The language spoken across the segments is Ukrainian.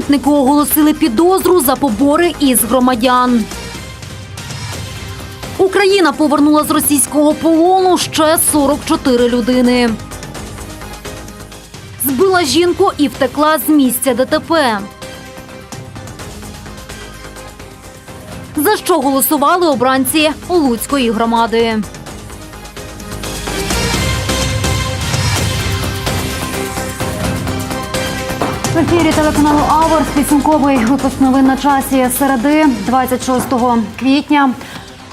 Митники оголосили підозру за побори із громадян. Україна повернула з російського полону ще 44 людини. Збила жінку і втекла з місця ДТП. За що голосували обранці Луцької громади? В ефірі телеканалу Аверс підсумковий випуск новин на часі середи 26 квітня.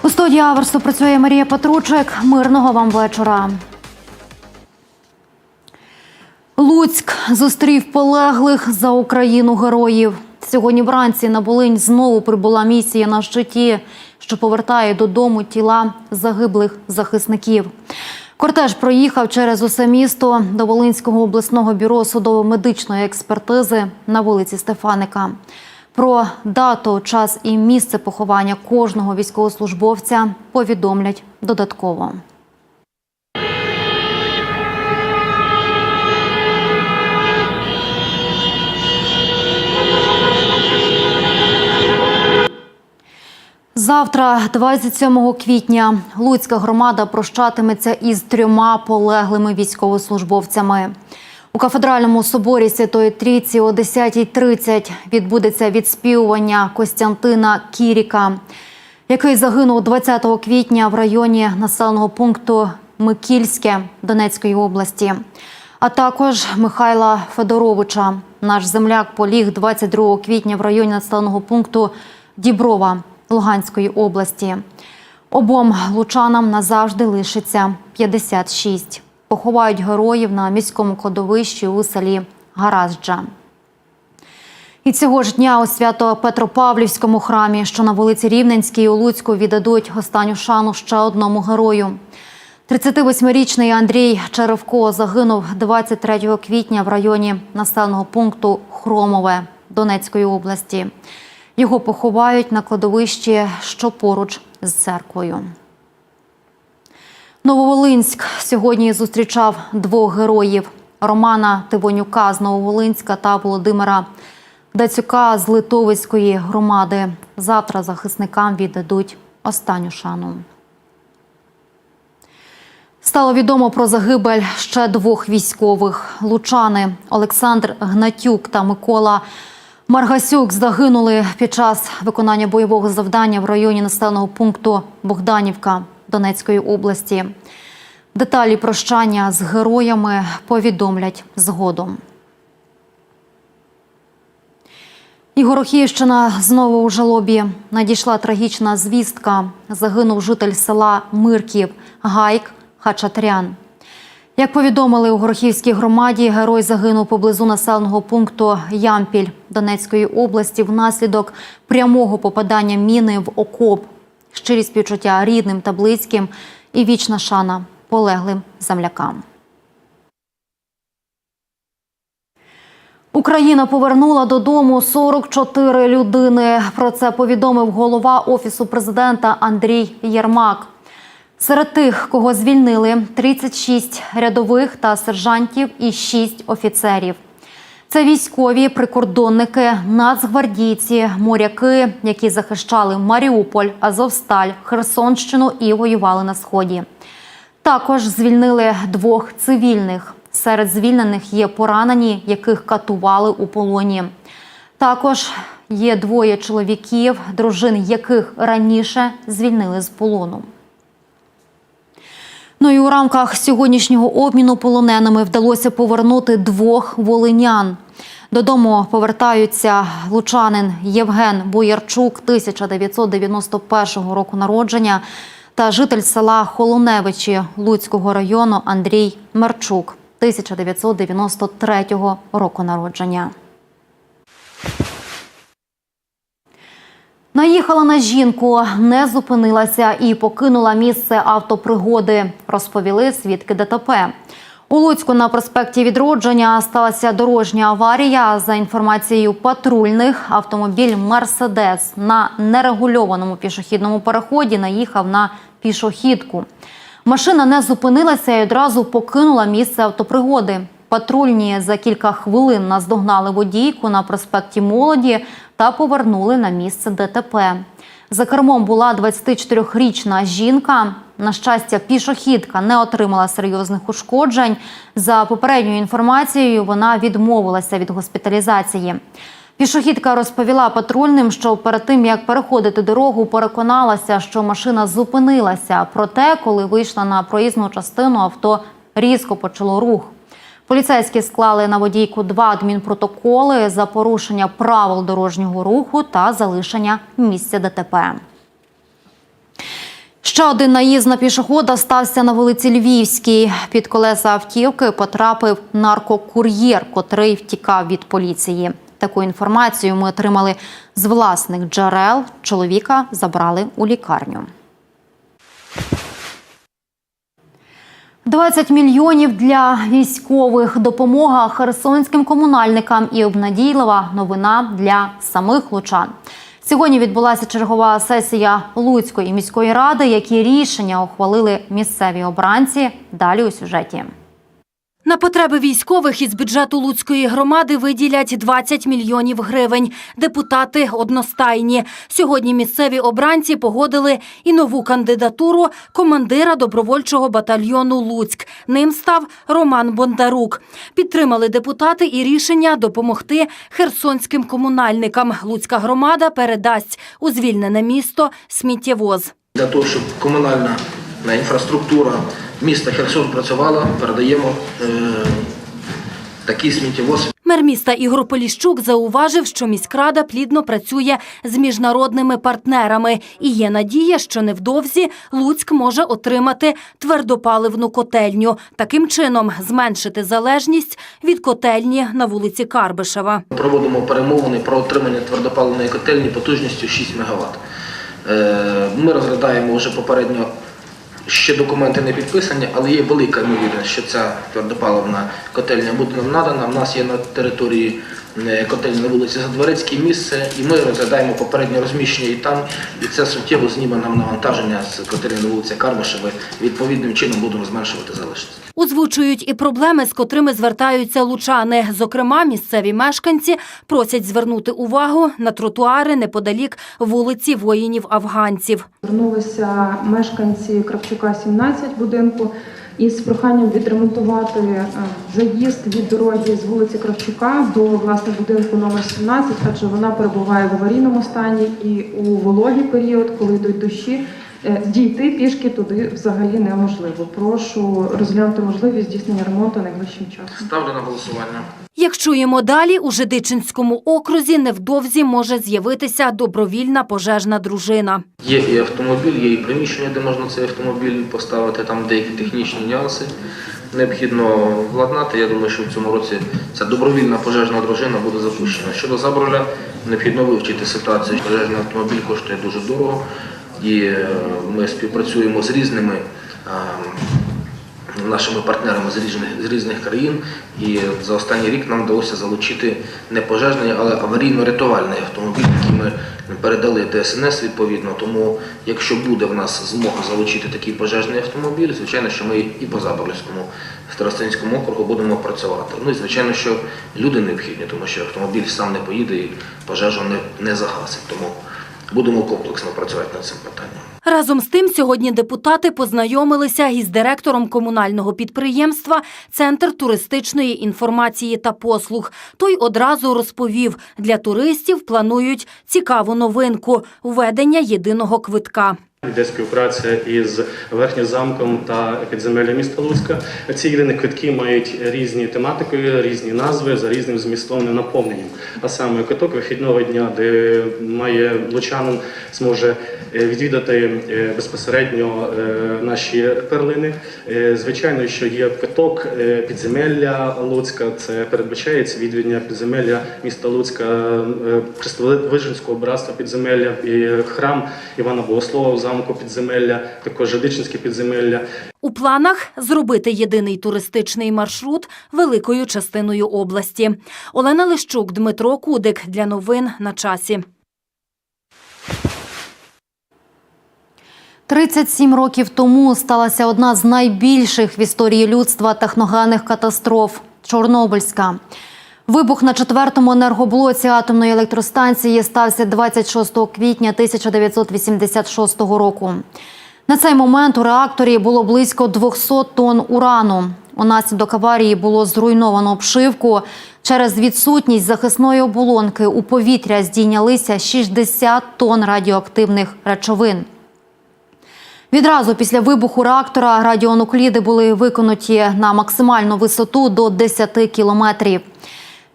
У студії Аверсу працює Марія Петручик. Мирного вам вечора. Луцьк зустрів полеглих за Україну героїв. Сьогодні вранці на Волинь знову прибула місія на щиті, що повертає додому тіла загиблих захисників. Кортеж проїхав через усе місто до Волинського обласного бюро судово-медичної експертизи на вулиці Стефаника. Про дату, час і місце поховання кожного військовослужбовця повідомлять додатково. Завтра, 27 квітня, Луцька громада прощатиметься із трьома полеглими військовослужбовцями. У кафедральному соборі Святої Трійці о 10.30 відбудеться відспівування Костянтина Кіріка, який загинув 20 квітня в районі населеного пункту Микільське Донецької області, а також Михайла Федоровича. Наш земляк поліг 22 квітня в районі населеного пункту Діброва Луганської області. Обом лучанам назавжди лишиться 56. Поховають героїв на міському кладовищі у селі Гаразджа. І цього ж дня у Свято-Петропавлівському храмі, що на вулиці Рівненській у Луцьку, віддадуть останню шану ще одному герою. 38-річний Андрій Черевко загинув 23 квітня в районі населеного пункту Хромове Донецької області. Його поховають на кладовищі, що поруч з церквою. Нововолинськ сьогодні зустрічав двох героїв: Романа Тивонюка з Нововолинська та Володимира Дацюка з Литовицької громади. Завтра захисникам віддадуть останню шану. Стало відомо про загибель ще двох військових. Лучани Олександр Гнатюк та Микола Маргасюк загинули під час виконання бойового завдання в районі населеного пункту Богданівка Донецької області. Деталі прощання з героями повідомлять згодом. І Горохівщина знову у жалобі надійшла трагічна звістка. Загинув житель села Мирків Гайк Хачатрян. Як повідомили у Горохівській громаді, герой загинув поблизу населеного пункту Ямпіль Донецької області внаслідок прямого попадання міни в окоп. Щирі співчуття рідним та близьким і вічна шана полеглим землякам. Україна повернула додому 44 людини. Про це повідомив голова офісу президента Андрій Єрмак. Серед тих, кого звільнили, 36 рядових та сержантів і 6 офіцерів. Це військові, прикордонники, нацгвардійці, моряки, які захищали Маріуполь, Азовсталь, Херсонщину і воювали на сході. Також звільнили двох цивільних. Серед звільнених є поранені, яких катували у полоні. Також є двоє чоловіків, дружин яких раніше звільнили з полону. Ну і у рамках сьогоднішнього обміну полоненими вдалося повернути двох волинян. Додому повертаються лучанин Євген Боярчук 1991 року народження та житель села Холоневичі Луцького району Андрій Мерчук 1993 року народження. Наїхала на жінку, не зупинилася і покинула місце автопригоди, розповіли свідки ДТП. У Луцьку на проспекті Відродження сталася дорожня аварія. За інформацією патрульних, автомобіль Мерседес на нерегульованому пішохідному переході наїхав на пішохідку. Машина не зупинилася і одразу покинула місце автопригоди. Патрульні за кілька хвилин наздогнали водійку на проспекті Молоді та повернули на місце ДТП. За кермом була 24-річна жінка. На щастя, пішохідка не отримала серйозних ушкоджень. За попередньою інформацією, вона відмовилася від госпіталізації. Пішохідка розповіла патрульним, що перед тим як переходити дорогу, переконалася, що машина зупинилася. Проте, коли вийшла на проїзну частину, авто різко почало рух. Поліцейські склали на водійку два адмінпротоколи за порушення правил дорожнього руху та залишення місця ДТП. Ще один наїзд на пішохода стався на вулиці Львівській. Під колеса автівки потрапив наркокур'єр, котрий втікав від поліції. Таку інформацію ми отримали з власних джерел. Чоловіка забрали у лікарню. 20 мільйонів для військових допомога херсонським комунальникам і обнадійлива новина для самих лучан. Сьогодні відбулася чергова сесія Луцької міської ради, які рішення ухвалили місцеві обранці. Далі у сюжеті. На потреби військових із бюджету Луцької громади виділять 20 мільйонів гривень. Депутати одностайні. Сьогодні місцеві обранці погодили і нову кандидатуру командира добровольчого батальйону Луцьк. Ним став Роман Бондарук. Підтримали депутати і рішення допомогти херсонським комунальникам. Луцька громада передасть у звільнене місто сміттєвоз. Для того, щоб комунальна інфраструктура міста Херсон працювала, передаємо е, такий сміттєвоз. Мер міста Ігор Поліщук зауважив, що міськрада плідно працює з міжнародними партнерами і є надія, що невдовзі Луцьк може отримати твердопаливну котельню. Таким чином зменшити залежність від котельні на вулиці Карбишева. Проводимо перемовини про отримання твердопаливної котельні потужністю 6 МВт. Е, Ми розглядаємо вже попередньо. Ще документи не підписані, але є велика ймовірність, що ця твердопаливна котельня буде нам надана. У нас є на території котельні на вулиці Задворецькій місце, і ми розглядаємо попереднє розміщення і там, і це суттєво зніме нам навантаження з котельні на вулиці Карбашеви. Відповідним чином будемо зменшувати залежність. Озвучують і проблеми, з котрими звертаються лучани. Зокрема, місцеві мешканці просять звернути увагу на тротуари неподалік вулиці воїнів-афганців. Звернулися мешканці Кравчука 17 будинку із проханням відремонтувати е, заїзд від дороги з вулиці Кравчука до власне будинку номер 17, адже вона перебуває в аварійному стані. І у вологий період, коли йдуть дощі, дійти пішки туди взагалі неможливо. Прошу розглянути можливість здійснення ремонту найближчим часом. Ставлю на голосування. Як чуємо далі, у Жидичинському окрузі невдовзі може з'явитися добровільна пожежна дружина. Є і автомобіль, є і приміщення, де можна цей автомобіль поставити, там деякі технічні нюанси необхідно владнати. Я думаю, що в цьому році ця добровільна пожежна дружина буде запущена. Щодо Заброля, необхідно вивчити ситуацію. Пожежний автомобіль коштує дуже дорого, і е, ми співпрацюємо з різними. е, Нашими партнерами з різних, з різних країн, і за останній рік нам вдалося залучити не пожежний, але аварійно-рятувальний автомобіль, який ми передали ДСНС відповідно. Тому, якщо буде в нас змога залучити такий пожежний автомобіль, звичайно, що ми і по Заборовському Старостинському округу будемо працювати. Ну і звичайно, що люди необхідні, тому що автомобіль сам не поїде і пожежу не, не загасить. Тому будемо комплексно працювати над цим питанням. Разом з тим, сьогодні депутати познайомилися із директором комунального підприємства Центр туристичної інформації та послуг. Той одразу розповів, для туристів планують цікаву новинку – введення єдиного квитка. Йде співпраця із верхнім замком та підземелля міста Луцька. Ці єдині квитки мають різні тематики, різні назви за різним змістовним наповненням. А саме квиток вихідного дня, де має лучанин зможе е, відвідати е, безпосередньо е, наші перлини. Звичайно, що є квиток підземелля Луцька. Це передбачається відвідання підземелля міста Луцька, Христовиженського братства підземелля і храм Івана Богослова замку підземелля, також Жидичинське підземелля. У планах зробити єдиний туристичний маршрут великою частиною області. Олена Лищук, Дмитро Кудик для новин на часі. 37 років тому сталася одна з найбільших в історії людства техногенних катастроф Чорнобильська. Вибух на четвертому енергоблоці атомної електростанції стався 26 квітня 1986 року. На цей момент у реакторі було близько 200 тонн урану. Унаслідок аварії було зруйновано обшивку. Через відсутність захисної оболонки у повітря здійнялися 60 тонн радіоактивних речовин. Відразу після вибуху реактора радіонукліди були виконуті на максимальну висоту до 10 кілометрів.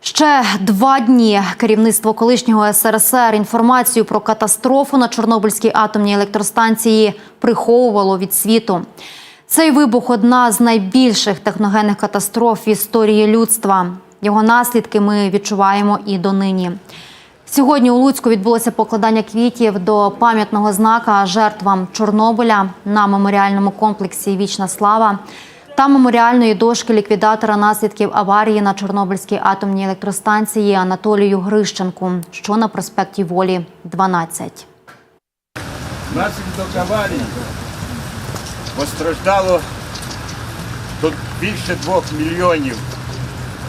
Ще два дні керівництво колишнього СРСР інформацію про катастрофу на Чорнобильській атомній електростанції приховувало від світу. Цей вибух одна з найбільших техногенних катастроф в історії людства. Його наслідки ми відчуваємо і донині. Сьогодні у Луцьку відбулося покладання квітів до пам'ятного знака жертвам Чорнобиля на меморіальному комплексі Вічна слава та меморіальної дошки ліквідатора наслідків аварії на Чорнобильській атомній електростанції Анатолію Грищенку, що на проспекті Волі 12. Внаслідок аварії постраждало тут більше двох мільйонів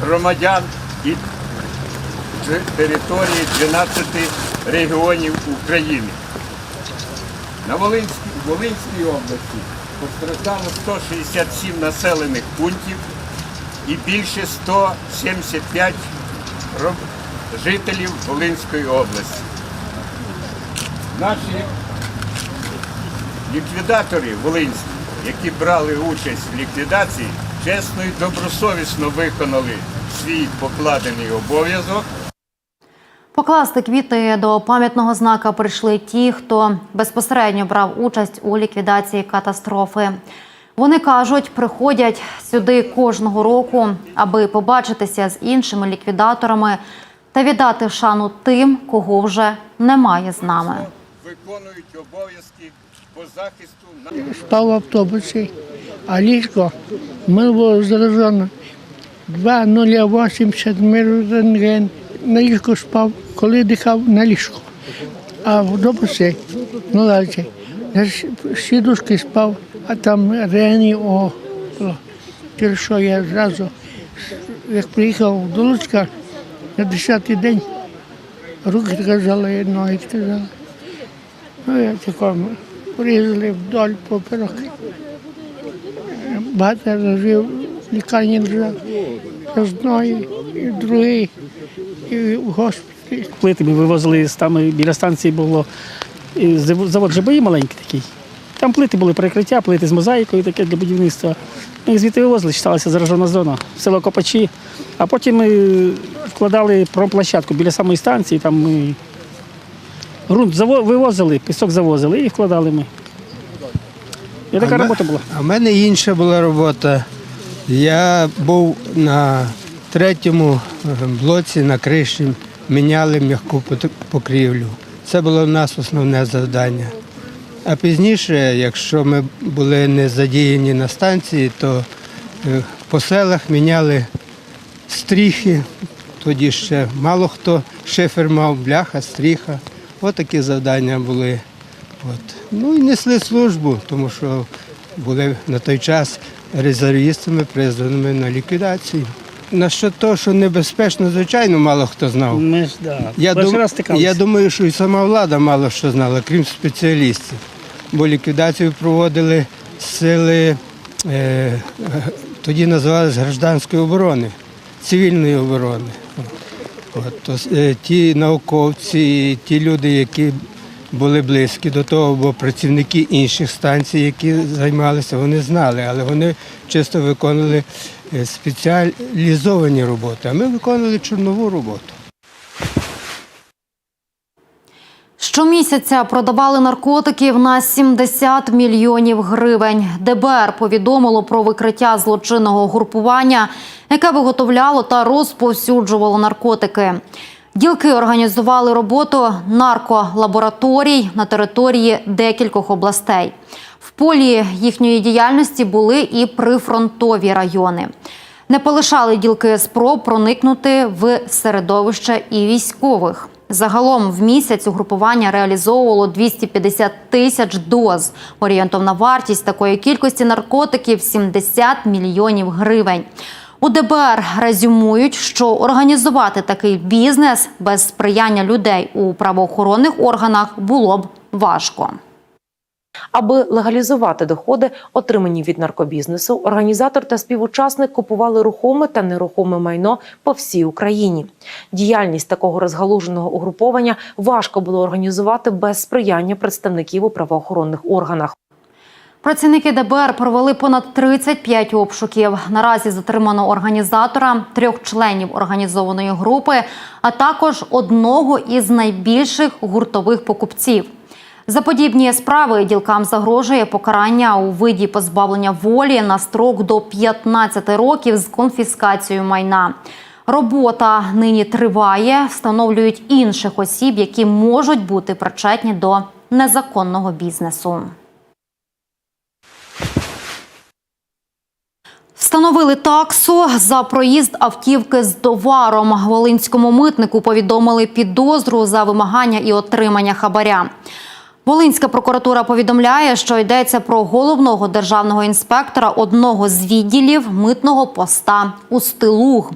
громадян і території 12 регіонів України. На Волинській, Волинській області постраждало 167 населених пунктів і більше 175 жителів Волинської області. Наші Ліквідатори волинські, які брали участь в ліквідації, чесно і добросовісно виконали свій покладений обов'язок. Покласти квіти до пам'ятного знака прийшли ті, хто безпосередньо брав участь у ліквідації катастрофи. Вони кажуть, приходять сюди кожного року, аби побачитися з іншими ліквідаторами та віддати шану тим, кого вже немає з нами. Виконують обов'язки по захисту на спав в автобусі, а ліжко було заражено 2,080 мір рентген. На ліжку спав, коли дихав на ліжку. А в далі, на с- сідушки спав, а там реанімо було. Через що я зразу, як приїхав до Луцька на 10-й день, руки казали, ноги казали. Ну, я такому порізали вдоль поперек. Багато разів в лікарні лежав, одної, і другий, в госпіталі. плити ми вивозили там біля станції було завод ЖБІ маленький такий. Там плити були перекриття, плити з мозаїкою таке для будівництва. Ми їх звідти вивозили, читалася заражена зона, в село Копачі. А потім ми вкладали промплощадку біля самої станції, там ми ґрунт вивозили, пісок завозили і вкладали ми. І така А робота була. А в мене інша була робота. Я був на третьому е, блоці на криші, міняли м'яку покрівлю. Це було в нас основне завдання. А пізніше, якщо ми були не задіяні на станції, то е, по селах міняли стріхи. Тоді ще мало хто шифер мав, бляха, стріха. От такі завдання були. От. Ну і несли службу, тому що були на той час резервістами, призваними на ліквідацію. Насчет того, що небезпечно, звичайно, мало хто знав. Ми ж да, Я, перший дум- раз стикалися. я думаю, що і сама влада мало що знала, крім спеціалістів. Бо ліквідацію проводили сили, е, тоді називалися гражданської оборони, цивільної оборони. От, то, е, ті науковці, ті люди, які були близькі до того, бо працівники інших станцій, які займалися, вони знали, але вони чисто виконували е, спеціалізовані роботи, а ми виконували чорнову роботу. Щомісяця продавали наркотиків на 70 мільйонів гривень. ДБР повідомило про викриття злочинного групування, яке виготовляло та розповсюджувало наркотики. Ділки організували роботу нарколабораторій на території декількох областей. В полі їхньої діяльності були і прифронтові райони. Не полишали ділки спроб проникнути в середовище і військових. Загалом в місяць угрупування реалізовувало 250 тисяч доз. Орієнтовна вартість такої кількості наркотиків 70 мільйонів гривень. У ДБР резюмують, що організувати такий бізнес без сприяння людей у правоохоронних органах було б важко. Аби легалізувати доходи, отримані від наркобізнесу, організатор та співучасник купували рухоме та нерухоме майно по всій Україні. Діяльність такого розгалуженого угруповання важко було організувати без сприяння представників у правоохоронних органах. Працівники ДБР провели понад 35 обшуків. Наразі затримано організатора, трьох членів організованої групи, а також одного із найбільших гуртових покупців. За подібні справи ділкам загрожує покарання у виді позбавлення волі на строк до 15 років з конфіскацією майна. Робота нині триває, встановлюють інших осіб, які можуть бути причетні до незаконного бізнесу. Встановили таксу за проїзд автівки з товаром. Волинському митнику повідомили підозру за вимагання і отримання хабаря. Волинська прокуратура повідомляє, що йдеться про головного державного інспектора одного з відділів митного поста Устилуг.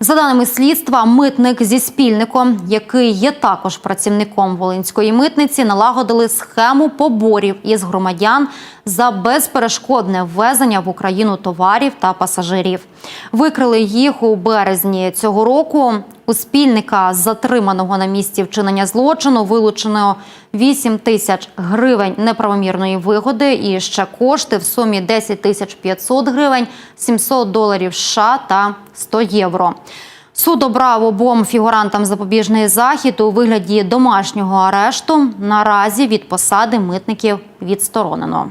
За даними слідства, митник зі спільником, який є також працівником Волинської митниці, налагодили схему поборів із громадян за безперешкодне ввезення в Україну товарів та пасажирів. Викрили їх у березні цього року. У спільника, затриманого на місці вчинення злочину, вилучено 8 тисяч гривень неправомірної вигоди і ще кошти в сумі 10 тисяч 500 гривень, 700 доларів США та 100 євро. Суд обрав обом фігурантам запобіжний захід у вигляді домашнього арешту. Наразі від посади митників відсторонено.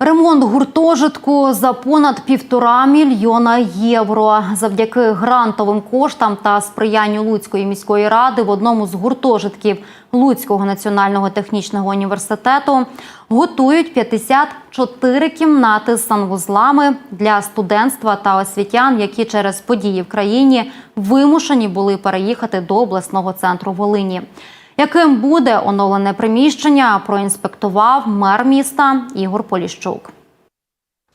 Ремонт гуртожитку за понад півтора мільйона євро. Завдяки грантовим коштам та сприянню Луцької міської ради в одному з гуртожитків Луцького національного технічного університету готують 54 кімнати з санвузлами для студентства та освітян, які через події в країні вимушені були переїхати до обласного центру Волині. Яким буде оновлене приміщення, проінспектував мер міста Ігор Поліщук.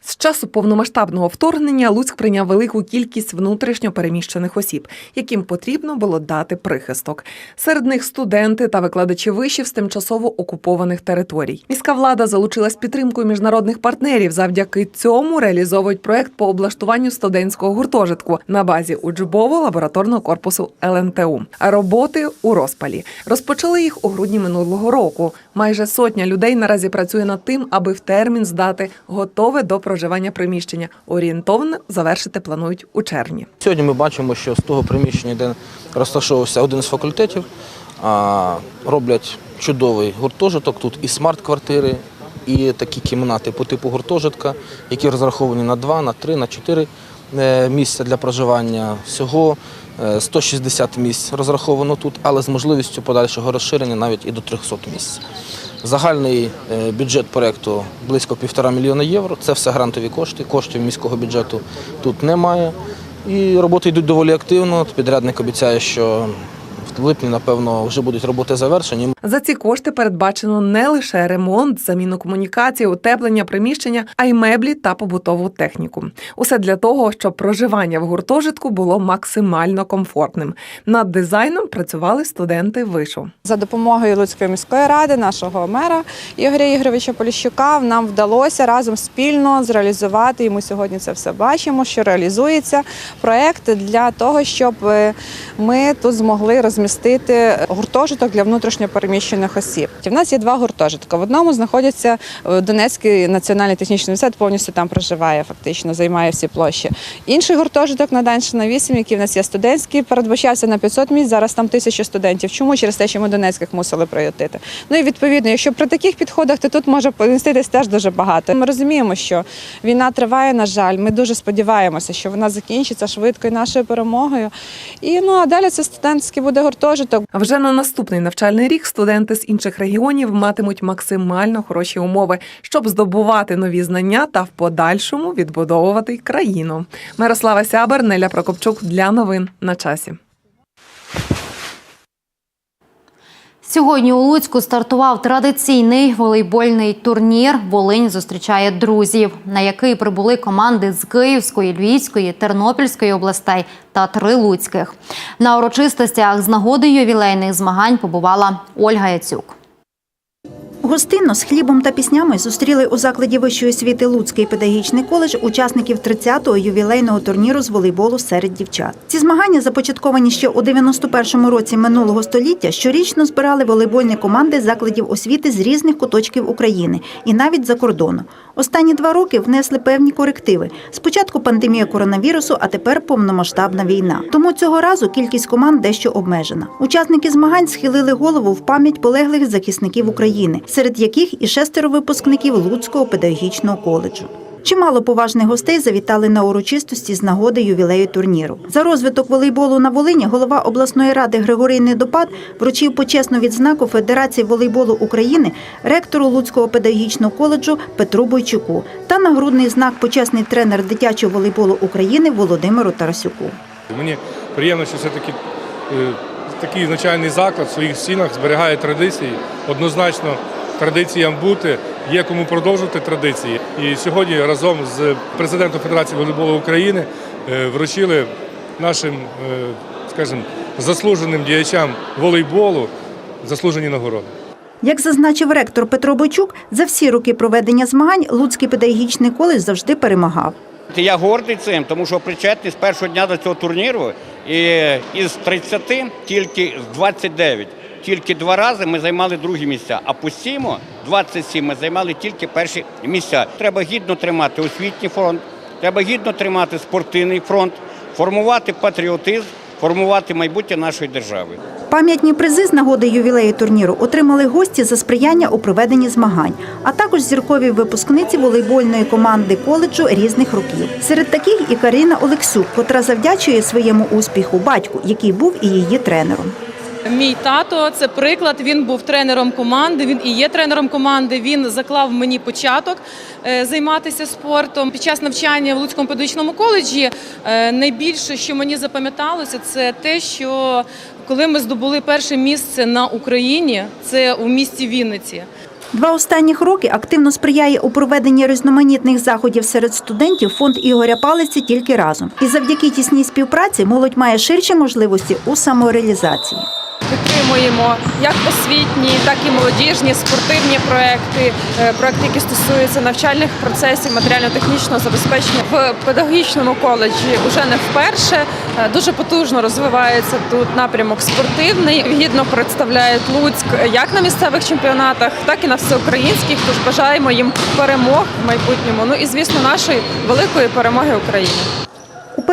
З часу повномасштабного вторгнення Луцьк прийняв велику кількість внутрішньо переміщених осіб, яким потрібно було дати прихисток. Серед них студенти та викладачі вишів з тимчасово окупованих територій. Міська влада залучилась підтримкою міжнародних партнерів. Завдяки цьому реалізовують проект по облаштуванню студентського гуртожитку на базі учбово лабораторного корпусу ЛНТУ. А роботи у розпалі розпочали їх у грудні минулого року. Майже сотня людей наразі працює над тим, аби в термін здати готове до проживання приміщення. Орієнтовно завершити планують у червні. Сьогодні ми бачимо, що з того приміщення, де розташовувався один з факультетів, роблять чудовий гуртожиток. Тут і смарт-квартири, і такі кімнати по типу гуртожитка, які розраховані на 2, на 3, на 4 е, місця для проживання. Всього е, 160 місць розраховано тут, але з можливістю подальшого розширення навіть і до 300 місць. Загальний е, бюджет проєкту близько півтора мільйона євро. Це все грантові кошти. Коштів міського бюджету тут немає. І роботи йдуть доволі активно. Підрядник обіцяє, що в липні, напевно, вже будуть роботи завершені. За ці кошти передбачено не лише ремонт, заміну комунікації, утеплення приміщення, а й меблі та побутову техніку. Усе для того, щоб проживання в гуртожитку було максимально комфортним. Над дизайном працювали студенти вишу. За допомогою Луцької міської ради, нашого мера Ігоря Ігоровича Поліщука, нам вдалося разом спільно зреалізувати, і ми сьогодні це все бачимо, що реалізується проект для того, щоб е, ми тут змогли розмістити гуртожиток для внутрішньопереміщених осіб. У нас є два гуртожитки. В одному знаходиться е, Донецький національний технічний університет, повністю там проживає, фактично займає всі площі. Інший гуртожиток на Данщина 8, який в нас є студентський, передбачався на 500 місць, зараз там тисяча студентів. Чому? Через те, що ми Донецьких мусили приютити. Ну і відповідно, якщо при таких підходах, то тут може поміститись теж дуже багато. Ми розуміємо, що війна триває, на жаль. Ми дуже сподіваємося, що вона закінчиться швидко і нашою перемогою. І ну а далі це студентський буде гуртожиток. Вже на наступний навчальний рік студенти з інших регіонів матимуть максимально хороші умови, щоб здобувати нові знання та в подальшому відбудовувати країну. Мирослава Сябер, Неля Прокопчук для новин на часі. Сьогодні у Луцьку стартував традиційний волейбольний турнір Волинь зустрічає друзів, на який прибули команди з Київської, Львівської, Тернопільської областей та три луцьких. На урочистостях з нагоди ювілейних змагань побувала Ольга Яцюк. Гостинно з хлібом та піснями зустріли у закладі вищої освіти Луцький педагогічний коледж учасників 30-го ювілейного турніру з волейболу серед дівчат. Ці змагання, започатковані ще у 91-му році минулого століття, щорічно збирали волейбольні команди закладів освіти з різних куточків України і навіть за кордону. Останні два роки внесли певні корективи. Спочатку пандемія коронавірусу, а тепер повномасштабна війна. Тому цього разу кількість команд дещо обмежена. Учасники змагань схилили голову в пам'ять полеглих захисників України, серед яких і шестеро випускників Луцького педагогічного коледжу. Чимало поважних гостей завітали на урочистості з нагоди ювілею турніру. За розвиток волейболу на Волині голова обласної ради Григорій Недопад вручив почесну відзнаку Федерації волейболу України ректору Луцького педагогічного коледжу Петру Бойчуку та нагрудний знак почесний тренер дитячого волейболу України Володимиру Тарасюку. Мені приємно, що все-таки е, такий навчальний заклад в своїх стінах зберігає традиції. Однозначно традиціям бути, є кому продовжувати традиції. І сьогодні разом з президентом Федерації волейболу України е, вручили нашим, е, скажімо, заслуженим діячам волейболу заслужені нагороди. Як зазначив ректор Петро Бойчук, за всі роки проведення змагань Луцький педагогічний коледж завжди перемагав. Я гордий цим, тому що причетний з першого дня до цього турніру. І із 30 тільки з 29. Тільки два рази ми займали другі місця, а по сіму 27 ми займали тільки перші місця. Треба гідно тримати освітній фронт, треба гідно тримати спортивний фронт, формувати патріотизм, формувати майбутнє нашої держави. Пам'ятні призи з нагоди ювілею турніру отримали гості за сприяння у проведенні змагань, а також зіркові випускниці волейбольної команди коледжу різних років. Серед таких і Каріна Олексюк, котра завдячує своєму успіху батьку, який був і її тренером. Мій тато це приклад. Він був тренером команди. Він і є тренером команди. Він заклав мені початок е, займатися спортом. Під час навчання в Луцькому педагогічному коледжі е, найбільше, що мені запам'яталося, це те, що коли ми здобули перше місце на Україні, це у місті Вінниці. Два останніх роки активно сприяє у проведенні різноманітних заходів серед студентів фонд Ігоря Палиці тільки разом. І завдяки тісній співпраці молодь має ширші можливості у самореалізації. Підтримуємо як освітні, так і молодіжні, спортивні проекти, е, проекти, які стосуються навчальних процесів, матеріально-технічного забезпечення в педагогічному коледжі. Уже не вперше Е, дуже потужно розвивається тут напрямок спортивний. Гідно представляють Луцьк як на місцевих чемпіонатах, так і на всеукраїнських. Тож бажаємо їм перемог в майбутньому. Ну і звісно, нашої великої перемоги України.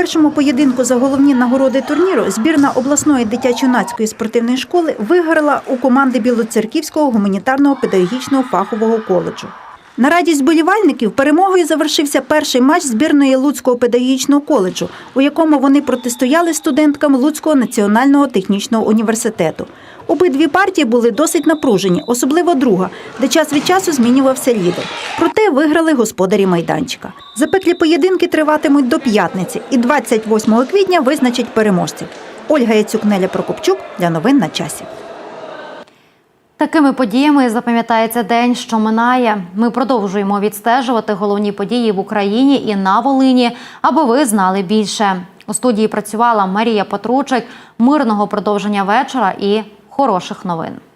Першому поєдинку за головні нагороди турніру збірна обласної дитячо-юнацької спортивної школи виграла у команди Білоцерківського гуманітарного педагогічного фахового коледжу. На радість болівальників перемогою завершився перший матч збірної Луцького педагогічного коледжу, у якому вони протистояли студенткам Луцького національного технічного університету. Обидві партії були досить напружені, особливо друга, де час від часу змінювався лідер. Проте виграли господарі майданчика. Запеклі поєдинки триватимуть до п'ятниці, і 28 квітня визначать переможців. Ольга Яцюк, Неля Прокопчук для новин на часі. Такими подіями запам'ятається день, що минає. Ми продовжуємо відстежувати головні події в Україні і на Волині, аби ви знали більше. У студії працювала Марія Петручик. Мирного продовження вечора і хороших новин. –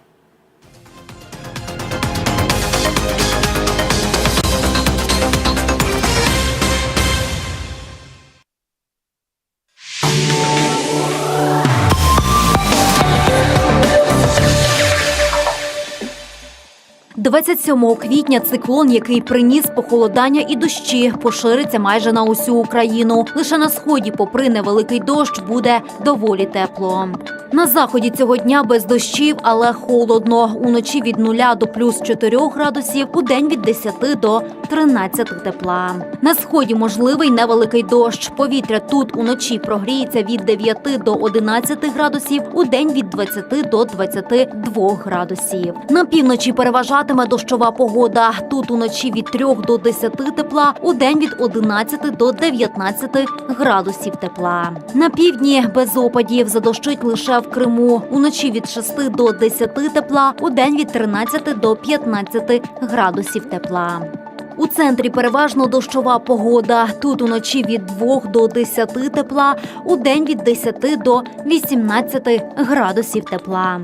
27 квітня циклон, який приніс похолодання і дощі, пошириться майже на усю Україну. Лише на сході, попри невеликий дощ, буде доволі тепло. На заході цього дня без дощів, але холодно. Уночі від 0 до плюс 4 градусів, у день від 10 до 13 тепла. На сході можливий невеликий дощ. Повітря тут уночі прогріється від 9 до 11 градусів, у день від 20 до 22 градусів. На півночі переважатиме Триватиме дощова погода. Тут уночі від 3 до 10 тепла, у день від 11 до 19 градусів тепла. На півдні без опадів задощить лише в Криму. Уночі від 6 до 10 тепла, у день від 13 до 15 градусів тепла. У центрі переважно дощова погода. Тут уночі від 2 до 10 тепла, у день від 10 до 18 градусів тепла.